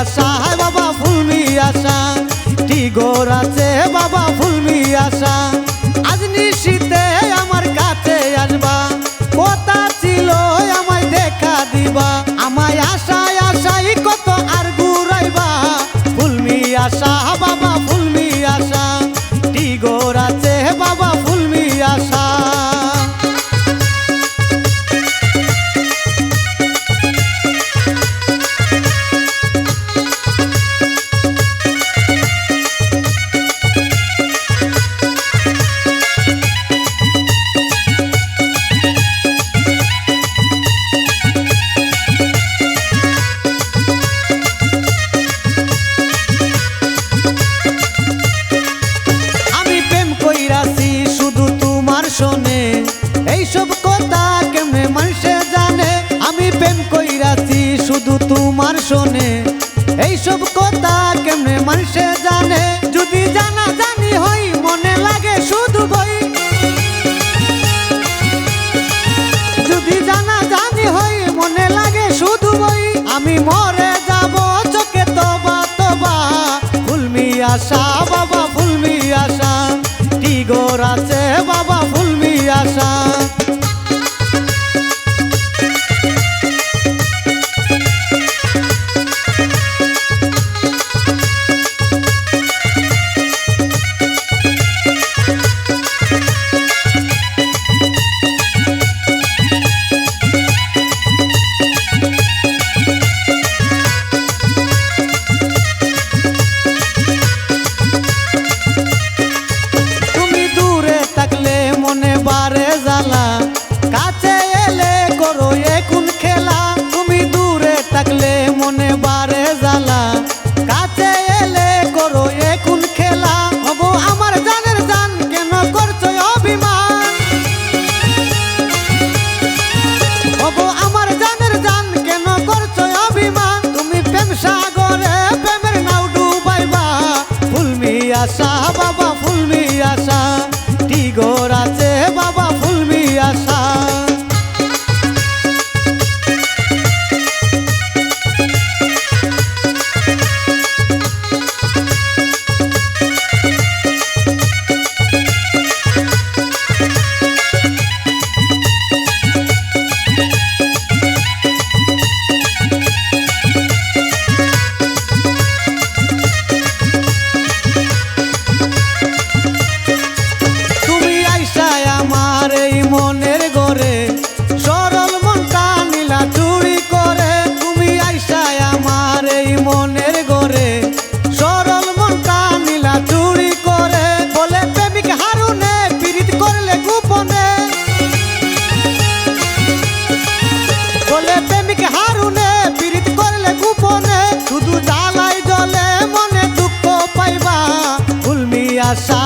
আশা, হায় বাবা, ফুল আশা। টি গোর আছে, বাবা, ফুল আশা। আজ নিশিতে আমার কাছে আসবা। কথা ছিল, আমায় দেখা দিবা। আমায় আশায় আশাই কত আর ঘুরাইবা। ফুল আশা কেমনে জানে, যদি জানা জানি হই মনে লাগে শুধু বই। যদি জানা জানি হই মনে লাগে শুধু বই। আমি মরে যাব চোখে তোবা তোবা ফুলমি আশা বাবা ফুলমি আশা টিগোর আছে শেখ